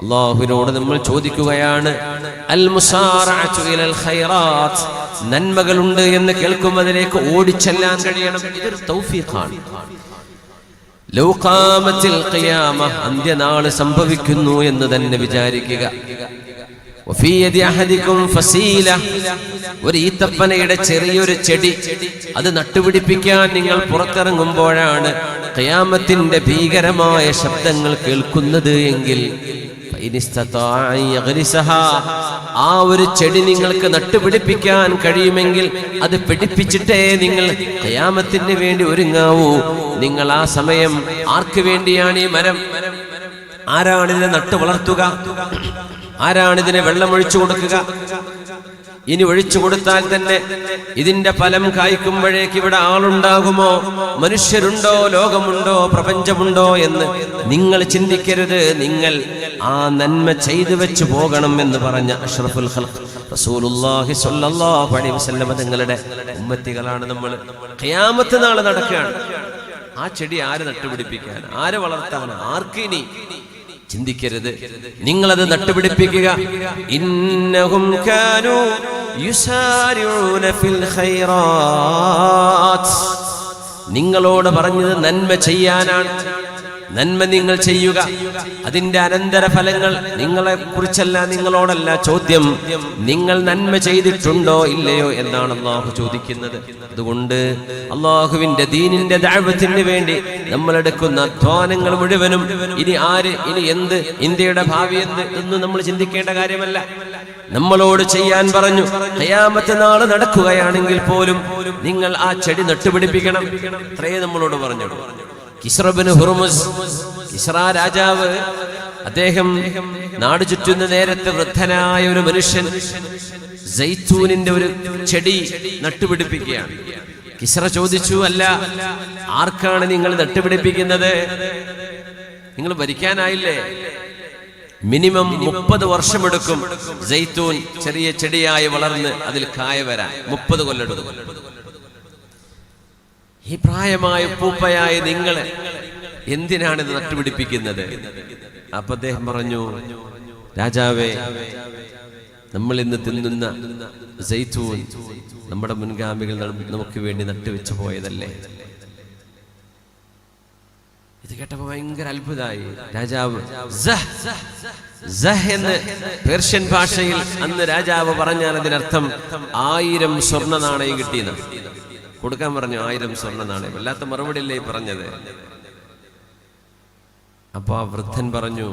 അള്ളാഹുവിനോട് നമ്മൾ ചോദിക്കുകയാണ് അൽ ഖൈറാത്ത് നന്മകളുണ്ട് എന്ന് കേൾക്കുമ്പോൾ അതിലേക്ക് ഓടിച്ചെല്ലാൻ കഴിയണം. ഇതൊരു തൗഫീഖാണ്. അന്ത്യനാൾ സംഭവിക്കുന്നു എന്ന് തന്നെ വിചാരിക്കുക. ഒരു ഈത്തപ്പനയുടെ ചെറിയൊരു ചെടി അത് നട്ടുപിടിപ്പിക്കാൻ നിങ്ങൾ പുറത്തിറങ്ങുമ്പോഴാണ് ഖിയാമത്തിന്റെ ഭീകരമായ ശബ്ദങ്ങൾ കേൾക്കുന്നത് എങ്കിൽ ആ ഒരു ചെടി നിങ്ങൾക്ക് നട്ടുപിടിപ്പിക്കാൻ കഴിയുമെങ്കിൽ അത് പിടിപ്പിച്ചിട്ടേ നിങ്ങൾ കയാമത്തിന് വേണ്ടി ഒരുങ്ങാവൂ. നിങ്ങൾ ആ സമയം ആർക്ക് വേണ്ടിയാണ് ഈ മരം? ആരാണിതിനെ നട്ടു വളർത്തുക ആരാണിതിനെ വെള്ളമൊഴിച്ചു കൊടുക്കുക? ഇനി ഒഴിച്ചു കൊടുത്താൽ തന്നെ ഇതിന്റെ ഫലം കായ്ക്കുമ്പോഴേക്ക് ഇവിടെ ആളുണ്ടാകുമോ? മനുഷ്യരുണ്ടോ? ലോകമുണ്ടോ? പ്രപഞ്ചമുണ്ടോ എന്ന് നിങ്ങൾ ചിന്തിക്കരുത്. നിങ്ങൾ ആ നന്മ ചെയ്തു വെച്ച് പോകണം എന്ന് പറഞ്ഞ അഷ്റഫുൽ റസൂലുള്ളാഹി സ്വല്ലല്ലാഹു അലൈഹി വസല്ലം തങ്ങളുടെ ഉമ്മത്തികളാണ് നമ്മൾ. ഖിയാമത്ത് നാൾ നടക്കുകയാണ്. ആ ചെടി ആര് നട്ടുപിടിപ്പിക്കാൻ? ആര് വളർത്താൻ ആർക്കിനി ചിന്തിക്കരുത്. നിങ്ങളത് നട്ടുപിടിപ്പിക്കുക. ഇന്നഹും കാനു നിങ്ങളോട് പറഞ്ഞത് നന്മ ചെയ്യാനാണ്. നന്മ നിങ്ങൾ ചെയ്യുക. അതിന്റെ അനന്തര ഫലങ്ങൾ നിങ്ങളെ കുറിച്ചല്ല നിങ്ങളോടല്ല ചോദ്യം. നിങ്ങൾ നന്മ ചെയ്തിട്ടുണ്ടോ ഇല്ലയോ എന്നാണ് അള്ളാഹു ചോദിക്കുന്നത്. അതുകൊണ്ട് അള്ളാഹുവിന്റെ ദീനിന്റെ ദാഴ്വത്തിന് വേണ്ടി നമ്മൾ എടുക്കുന്ന അധ്വാനങ്ങൾ മുഴുവനും ഇനി ആര് ഇനി എന്ത് ഇന്ത്യയുടെ ഭാവി എന്ത് എന്ന് നമ്മൾ ചിന്തിക്കേണ്ട കാര്യമല്ല. നമ്മളോട് ചെയ്യാൻ പറഞ്ഞു കയാമത്തെ നാൾ നടക്കുകയാണെങ്കിൽ പോലും നിങ്ങൾ ആ ചെടി നട്ടുപിടിപ്പിക്കണം. ഇത്രയേ നമ്മളോട് പറഞ്ഞു കിസ്റബിന് ഹുർമുസ് കിസ്റ രാജാവ് അദ്ദേഹം നാട് ചുറ്റുന്ന നേരത്തെ വൃദ്ധനായ ഒരു മനുഷ്യൻ ജൈത്തൂനിന്റെ ഒരു ചെടി നട്ടുപിടിപ്പിക്കുകയാണ്. കിസ്റ ചോദിച്ചു അല്ല ആർക്കാണ് നിങ്ങൾ നട്ടുപിടിപ്പിക്കുന്നത്? നിങ്ങൾ ഭരിക്കാനായില്ലേ? മിനിമം മുപ്പത് വർഷമെടുക്കും ജൈത്തൂൻ ചെറിയ ചെടിയായി വളർന്ന് അതിൽ കായ വരാൻ. മുപ്പത് കൊല്ലെടുക്കും ഈ പ്രായമായ പൂപ്പയായ നിങ്ങളെ എന്തിനാണ് ഇത് നട്ടുപിടിപ്പിക്കുന്നത്? അപ്പൊ അദ്ദേഹം പറഞ്ഞു രാജാവേ നമ്മൾ ഇന്ന് തിന്നുന്ന ജൈത്തൂൻ നമ്മുടെ മുൻഗാമികൾ നമുക്ക് വേണ്ടി നട്ടുവെച്ചു പോയതല്ലേ? ഇത് കേട്ടപ്പോ ഭയങ്കര അത്ഭുതമായി. രാജാവ് എന്ന് പേർഷ്യൻ ഭാഷയിൽ അന്ന് രാജാവ് പറഞ്ഞാൽ അതിനർത്ഥം ആയിരം സ്വർണ നാണയം കിട്ടിയെന്ന്. കൊടുക്കാൻ പറഞ്ഞു ആയിരം സ്വർണ നാണയം. വല്ലാത്ത മറുപടി അല്ലേ പറഞ്ഞത്? അപ്പൊ ആ വൃദ്ധൻ പറഞ്ഞു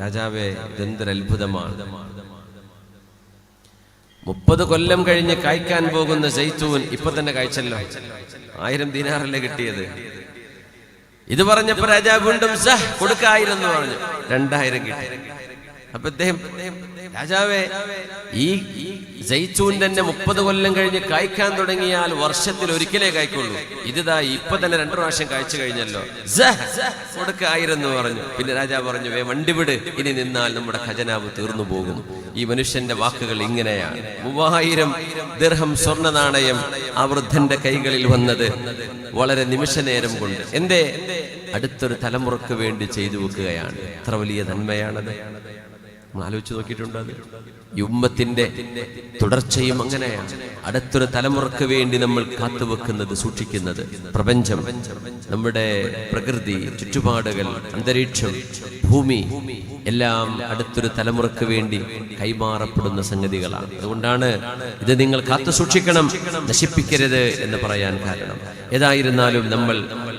രാജാവേ ഇതെന്തൊരു അത്ഭുതമാണ്. മുപ്പത് കൊല്ലം കഴിഞ്ഞ് കായ്ക്കാൻ പോകുന്ന ജൈത്തൂൻ ഇപ്പൊ തന്നെ കായ്ച്ചല്ലോ. ആയിരം ദിനാറല്ലേ കിട്ടിയത്? ഇത് പറഞ്ഞപ്പോ രാജാവ് വീണ്ടും സഹ് കൊടുക്കായിരം പറഞ്ഞു. രണ്ടായിരം കിട്ടി. അപ്പൊ ഇദ്ദേഹം രാജാവേ ഈ ജയിച്ചൂൻ തന്നെ മുപ്പത് കൊല്ലം കഴിഞ്ഞ് കായ്ക്കാൻ തുടങ്ങിയാൽ വർഷത്തിൽ ഒരിക്കലേ കായ്ക്കുള്ളൂ. ഇതാ ഇപ്പൊ തന്നെ രണ്ടു പ്രാവശ്യം കായ്ച്ചു കഴിഞ്ഞല്ലോ. സഹ് കൊടുക്കായിരം പറഞ്ഞു. പിന്നെ രാജാവ് പറഞ്ഞു വേ വണ്ടി വിട്. ഇനി നിന്നാൽ നമ്മുടെ ഖജനാവ് തീർന്നു പോകും. ഈ മനുഷ്യന്റെ വാക്കുകൾ ഇങ്ങനെയാണ്. മൂവായിരം ദീർഘം സ്വർണ നാണയം ആ വൃദ്ധന്റെ കൈകളിൽ വന്നത് വളരെ നിമിഷ നേരം കൊണ്ട്. എന്റെ അടുത്തൊരു തലമുറയ്ക്ക് വേണ്ടി ചെയ്തു വെക്കുകയാണ്. എത്ര വലിയ നന്മയാണത്. നമ്മൾ ആലോചിച്ച് നോക്കിയിട്ടുണ്ട് അത്. ഈ തുടർച്ചയും അങ്ങനെയാണ് അടുത്തൊരു തലമുറയ്ക്ക് വേണ്ടി നമ്മൾ കാത്തുവെക്കുന്നത് സൂക്ഷിക്കുന്നത് പ്രപഞ്ചം നമ്മുടെ പ്രകൃതി ചുറ്റുപാടുകൾ അന്തരീക്ഷം ഭൂമി എല്ലാം അടുത്തൊരു തലമുറയ്ക്ക് വേണ്ടി കൈമാറപ്പെടുന്ന സംഗതികളാണ്. അതുകൊണ്ടാണ് ഇത് നിങ്ങൾ കാത്തു സൂക്ഷിക്കണം നശിപ്പിക്കരുത് എന്ന് പറയാൻ കാരണം. ഏതായിരുന്നാലും നമ്മൾ